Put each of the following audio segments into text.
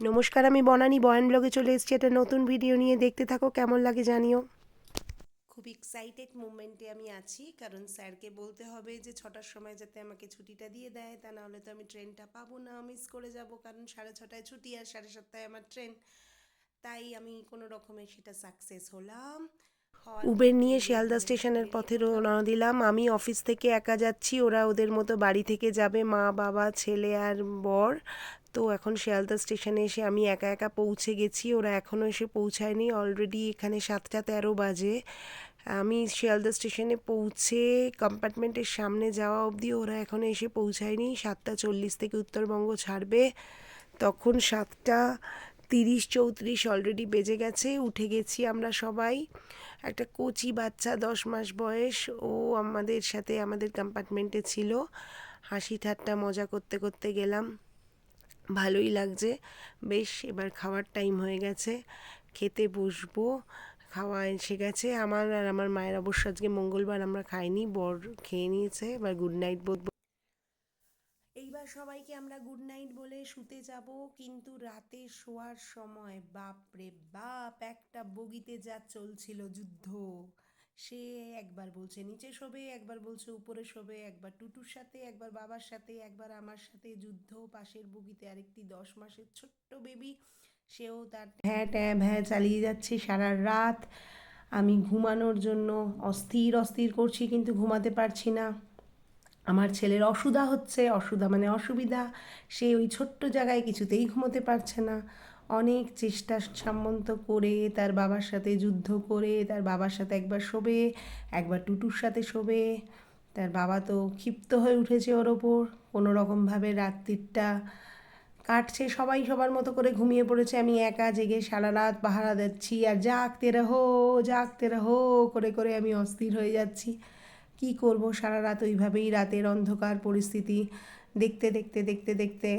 নমস্কার আমি বনানী বয়ান ব্লগে চলে এসেছি একটা নতুন ভিডিও নিয়ে। দেখতে থাকো কেমন লাগে জানিও। খুব এক্সাইটেড মুভমেন্টে আমি আছি কারণ স্যারকে বলতে হবে যে ছটার সময় যাতে আমাকে ছুটিটা দিয়ে দেয় তা নাহলে তো আমি ট্রেনটা পাবো না মিস করে যাব কারণ সাড়ে ছটায় ছুটি আর সাড়ে সাতটায় আমার ট্রেন। তাই আমি কোনো রকমে সেটা সাকসেস হলাম। উবের নিয়ে শিয়ালদা স্টেশনের পথে রওনা দিলাম। আমি অফিস থেকে একা যাচ্ছি ওরা ওদের মতো বাড়ি থেকে যাবে মা বাবা ছেলে আর বর। তো এখন শিয়ালদা স্টেশনে এসে আমি একা একা পৌঁছে গেছি। ওরা এখনও এসে পৌঁছায়নি। অলরেডি এখানে সাতটা তেরো বাজে। আমি শিয়ালদা স্টেশনে পৌঁছে কম্পার্টমেন্টের সামনে যাওয়া অবধি ওরা এখনও এসে পৌঁছায়নি। সাতটা চল্লিশ থেকে উত্তরবঙ্গ ছাড়বে। তখন সাতটা তিরিশ চৌত্রিশ অলরেডি বেজে গেছে। উঠে গেছি আমরা সবাই। একটা কচি বাচ্চা, দশ মাস বয়স। ও আমাদের সাথে আমাদের কম্পার্টমেন্টে ছিল। হাসি ঠাট্টা মজা করতে করতে গেলাম। ভালোই লাগছে। বেশ, এবার খাওয়ার টাইম হয়ে গেছে। খেতে বসবো। খাওয়া এসে গেছে। আমার আর আমার মায়ের অবশ্য আজকে মঙ্গলবার আমরা খাইনি। বর খেয়ে নিয়েছে। এবার গুড নাইট বলব। এইবার সবাইকে আমরা গুড নাইট বলে শুতে যাব। কিন্তু রাতে শোয়ার সময় বাপ রে বাপ, একটা বগিতে যা চলছিল যুদ্ধ। সে একবার বলছে নিচে শোবে, একবার বলছে উপরে শোবে, একবার টুটুর সাথে, একবার বাবার সাথে, একবার আমার সাথে যুদ্ধ পাশের বগিতে আরেকটি দশ মাসের ছোট্ট বেবি। সেও তার হ্যাঁ ট্যাঁ ভ্যাঁ চালিয়ে যাচ্ছে সারা রাত। আমি ঘুমানোর জন্য অস্থির অস্থির করছি কিন্তু ঘুমাতে পারছি না। আমার ছেলের অসুধা হচ্ছে, অসুধা মানে অসুবিধা। সে ওই ছোট্ট জায়গায় কিছুতেই ঘুমোতে পারছে না। অনেক চেষ্টা সামন্ত করে তার বাবার সাথে যুদ্ধ করে, তার বাবার সাথে একবার শোবে, একবার টুটুর সাথে শোবে। তার বাবা তো ক্ষিপ্ত হয়ে উঠেছে ওর ওপর। কোনো রকমভাবে রাত্রিটা কাটছে। সবাই সবার মতো করে ঘুমিয়ে পড়েছে। আমি একা জেগে সারা রাত পাহারা দিচ্ছি, আর জাগতে রহো জাগতে রহো করে করে আমি অস্থির হয়ে যাচ্ছি। কি করব? সারা রাত ওইভাবেই রাতের অন্ধকার পরিস্থিতি। দেখতে দেখতে দেখতে দেখতে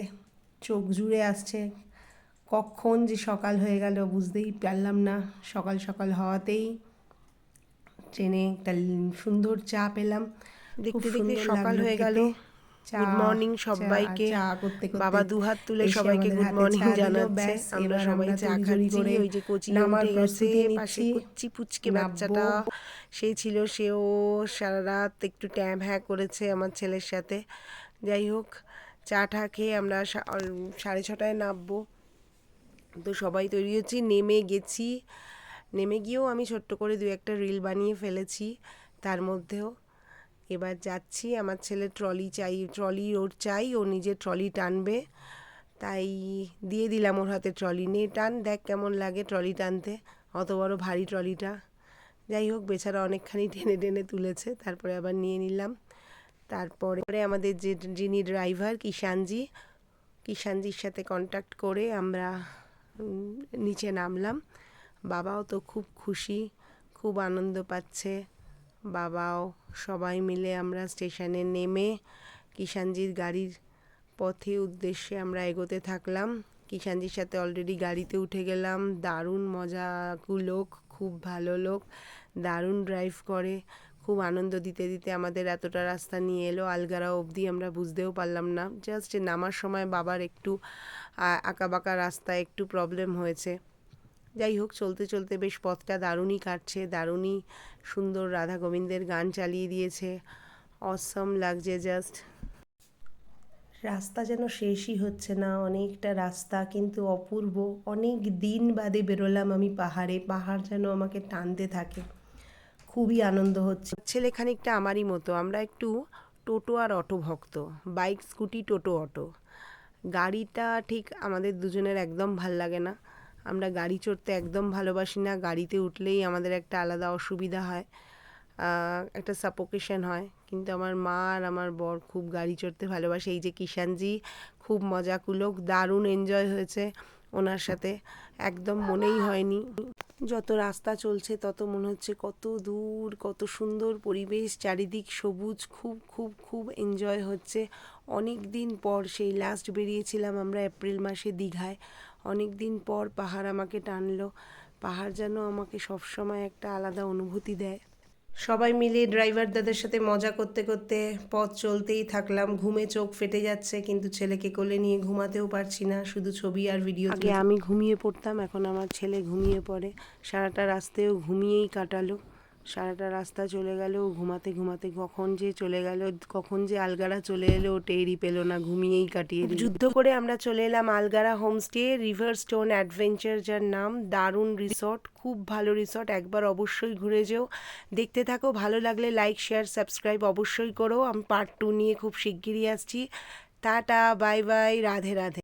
চোখ জুড়ে আসছে কখন যে সকাল হয়ে গেল বুঝতেই পারলাম না। সকাল সকাল হওয়াতেই ট্রেনে একটা সুন্দর চা পেলাম। দেখতে দেখতে সকাল হয়ে গেল। গুড মর্নিং সবাইকে। বাবা দুহাত তুলে সবাইকে গুড মর্নিং জানাচ্ছে। আমরা সবাই চা খাচ্ছি ওই যে কোচি উঠে গেছে পাশে কুচি পুচকে বাচ্চাটা। সেই ছিল সেও সারা রাত একটু ট্যাব হ্যাঁ করেছে আমার ছেলের সাথে। যাই হোক চা টা খেয়ে আমরা সাড়ে ছটায় নামবো। তো সবাই তৈরি হচ্ছি। নেমে গেছি। নেমে গিয়েও আমি ছোট্ট করে দু একটা রিল বানিয়ে ফেলেছি তার মধ্যেও। এবার যাচ্ছি। আমার ছেলে ট্রলি চাই, ট্রলি ওর চাই, ও নিজে ট্রলি টানবে। তাই দিয়ে দিলাম ওর হাতে ট্রলি। নিয়ে টান, দেখ কেমন লাগে ট্রলি টানতে। অত বড় ভারী ট্রলিটা। যাই হোক, বেচারা অনেকখানি টেনে টেনে তুলেছে। তারপরে আবার নিয়ে নিলাম। তারপরে আমাদের যে যিনি ড্রাইভার কিষানজি, কিষানজির সাথে কন্ট্যাক্ট করে আমরা নিচে নামলাম। বাবাও তো খুব খুশি, খুব আনন্দ পাচ্ছে। বাবাও সবাই মিলে আমরা স্টেশনে নেমে কিষানজির গাড়ির পথে উদ্দেশ্যে আমরা এগোতে থাকলাম। কিষানজির সাথে অলরেডি গাড়িতে উঠে গেলাম। দারুণ মজাকু লোক, খুব ভালো লোক। দারুণ ড্রাইভ করে। খুব আনন্দ দিতে দিতে আমাদের এতটা রাস্তা নিয়ে এলো, আলগারা অবধি আমরা বুঝতেও পারলাম না। জাস্ট নামার সময় বাবার একটু আঁকা বাঁকা রাস্তায় একটু প্রবলেম হয়েছে। যাই হোক, চলতে চলতে বেশ পথটা দারুণই কাটছে, দারুণই সুন্দর রাধা গোবিন্দের গান চালিয়ে দিয়েছে। অসম লাগছে জাস্ট রাস্তা যেন শেষই হচ্ছে না, অনেকটা রাস্তা কিন্তু অপূর্ব। অনেক দিন বাদে বেরোলাম আমি পাহাড়ে, পাহাড় যেন আমাকে টানতে থাকে। খুবই আনন্দ হচ্ছে। ছেলে খানিকটা আমারই মতো, আমরা একটু টোটো আর অটো ভক্ত, বাইক, স্কুটি, টোটো, অটো। গাড়িটা ঠিক আমাদের দুজনের একদম ভালো লাগে না। আমরা গাড়ি চড়তে একদম ভালোবাসি না, গাড়িতে উঠলেই আমাদের একটা আলাদা অসুবিধা হয় একটা সাপোকেশন হয়। কিন্তু আমার মা আর আমার বর খুব গাড়ি চড়তে ভালোবাসে। এই যে কিষানজি, খুব মজা কুলোক দারুণ এনজয় হয়েছে। ওনার সাথে। একদম মনেই হয়নি। যত রাস্তা চলছে, তত মনে হচ্ছে কত দূর, কত সুন্দর পরিবেশ, চারিদিক সবুজ, খুব খুব খুব এনজয় হচ্ছে। অনেক দিন পর সেই লাস্ট বেরিয়েছিলাম আমরা এপ্রিল মাসে দীঘায়। অনেক দিন পর পাহাড় আমাকে টানলো। পাহাড় যেন আমাকে সবসময় একটা আলাদা অনুভূতি দেয়। সবাই মিলে ড্রাইভার দাদার সাথে মজা করতে করতে পথ চলতেই থাকলাম। ঘুমে চোখ ফেটে যাচ্ছে কিন্তু ছেলেকে কোলে নিয়ে ঘুমাতেও পারছি না শুধু ছবি আর ভিডিও আগে আমি ঘুমিয়ে পড়তাম এখন আমার ছেলে ঘুমিয়ে পড়ে। সারাটা রাস্তায়ও ঘুমিয়েই কাটালো। সারাটা রাস্তা চলে গেল ঘুমাতে ঘুমাতে কখন যে চলে গেল, কখন যে আলগারা চলে এলো, ও টেরই পেল না, ঘুমিয়েই কাটিয়ে যুদ্ধ করে আমরা চলে এলাম Algarah homestay river stone adventure যার নাম, দারুণ রিসর্ট খুব ভালো রিসর্ট একবার অবশ্যই ঘুরে যেও। দেখতে থাকো, ভালো লাগলে লাইক শেয়ার সাবস্ক্রাইব অবশ্যই করো। আমি পার্ট টু নিয়ে খুব শিগগিরই আসছি। Tata bye bye Radhe Radhe.